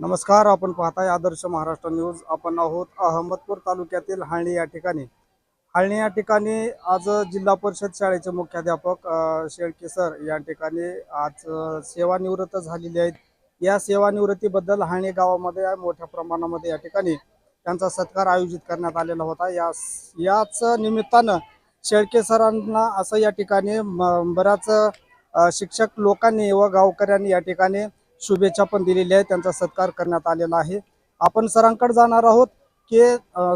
नमस्कार आपण पाहताय आदर्श महाराष्ट्र न्यूज. आपण आहोत अहमदपूर तालुक्यातील हाळणी या ठिकाणी. हाळणी या ठिकाणी आज जिल्हा परिषद शाळेचे मुख्याध्यापक शेळके सर या ठिकाणी आज सेवानिवृत्त झालेले आहेत. या सेवानिवृत्तीबद्दल हाळणी गावामध्ये मोठ्या प्रमाणामध्ये या ठिकाणी त्यांचा सत्कार आयोजित करण्यात आलेला होता. या याच निमित्तानं शेळके सरांना असं या ठिकाणी म- बऱ्याच शिक्षक लोकांनी व गावकऱ्यांनी या ठिकाणी शुभेच्छा पण दिलेल्या आहेत त्यांचा सत्कार करण्यात आलेला आहे. आपण सरांकडे जाणार आहोत की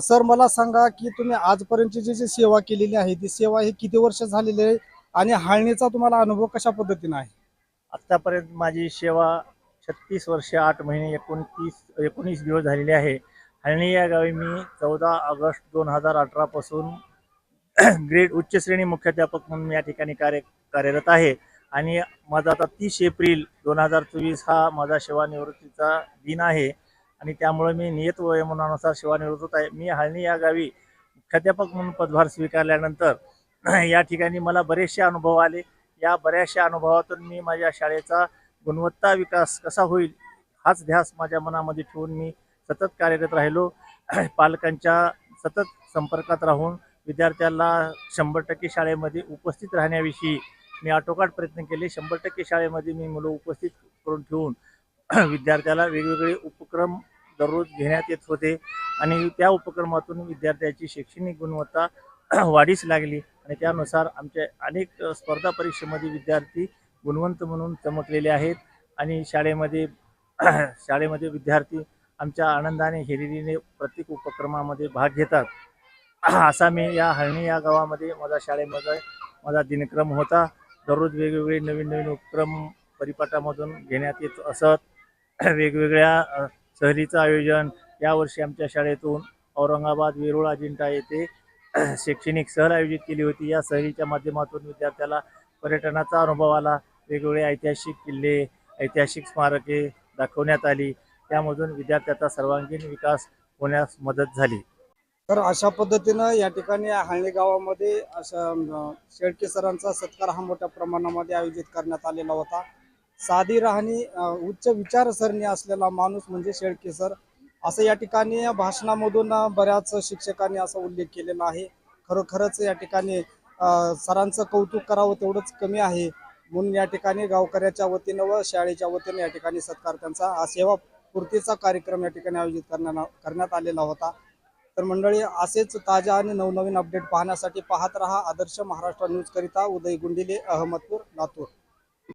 सर मला सांगा की तुम्ही आजपर्यंतची जी जी सेवा केलेली आहे ती सेवा ही किती वर्ष झालेली आहे आणि हाळणीचा तुम्हाला अनुभव कशा पद्धतीने आहे? आत्तापर्यंत माझी सेवा छत्तीस वर्ष आठ महिने एकोणतीस एकोणीस दिवस झालेले आहे. हळणी या गावी मी चौदा ऑगस्ट दोन हजार अठरापासून ग्रेड उच्च श्रेणी मुख्याध्यापक म्हणून या ठिकाणी कार्य कार्यरत आहे. आणि माझा आता तीस एप्रिल दोन हजार चोवीस हा माझा सेवानिवृत्तीचा दिन आहे. आणि त्यामुळे मी नियत वयोमानानुसार सेवानिवृत्त आहे. मी हळणी या गावी मुख्याध्यापक म्हणून पदभार स्वीकारल्यानंतर या ठिकाणी मला बरेचसे अनुभव आले. या बऱ्याचशा अनुभवातून मी माझ्या शाळेचा गुणवत्ता विकास कसा होईल हाच ध्यास माझ्या मनामध्ये ठेवून मी सतत कार्यरत राहिलो. पालकांच्या सतत संपर्कात राहून विद्यार्थ्याला शंभर टक्के शाळेमध्ये उपस्थित राहण्याविषयी मी आटोकाट प्रयत्न केले. शंभर टक्के शाळेमध्ये मी मुलं उपस्थित करून ठेवून विद्यार्थ्याला वेगवेगळे उपक्रम दररोज घेण्यात येत होते. आणि त्या उपक्रमातून विद्यार्थ्याची शैक्षणिक गुणवत्ता वाढीस लागली. आणि त्यानुसार आमच्या अनेक स्पर्धा परीक्षेमध्ये विद्यार्थी गुणवंत म्हणून चमकलेले आहेत. आणि शाळेमध्ये शाळेमध्ये विद्यार्थी आमच्या आनंदाने हिरिरीने प्रत्येक उपक्रमामध्ये भाग घेतात. असा मी या हळणी या गावामध्ये माझा शाळेमध्ये माझा दिनक्रम होता. दररोज वेगवेगळे नवीन नवीन उपक्रम परिपाठामधून घेण्यात येत असत. वेगवेगळ्या सहलीचं आयोजन यावर्षी आमच्या शाळेतून औरंगाबाद वेरूळ अजिंठा येथे शैक्षणिक सहल आयोजित केली होती. या सहलीच्या माध्यमातून विद्यार्थ्याला पर्यटनाचा अनुभव आला. वेगवेगळे ऐतिहासिक किल्ले ऐतिहासिक स्मारके दाखवण्यात आली. त्यामधून विद्यार्थ्याचा सर्वांगीण विकास होण्यास मदत झाली. तर अशा पद्धतीनं या ठिकाणी हाळणी गावामध्ये अशा शेळके सरांचा सत्कार हा मोठ्या प्रमाणामध्ये आयोजित करण्यात आलेला होता. साधी राहणी उच्च विचारसरणी असलेला माणूस म्हणजे शेळके सर. असं या ठिकाणी भाषणामधून बऱ्याच शिक्षकांनी असा उल्लेख केलेला आहे. खरोखरच या ठिकाणी सरांचं कौतुक करावं तेवढंच कमी आहे. म्हणून या ठिकाणी गावकऱ्याच्या वतीनं व शाळेच्या वतीनं या ठिकाणी सत्कार त्यांचा सेवा पूर्तीचा कार्यक्रम या ठिकाणी आयोजित करण्यात करण्यात आलेला होता. तर मंडळी असेच ताज्या आणि नवनवीन अपडेट पाहण्यासाठी पाहत रहा आदर्श महाराष्ट्र न्यूज करिता उदय गुंडिले अहमदपूर लातूर.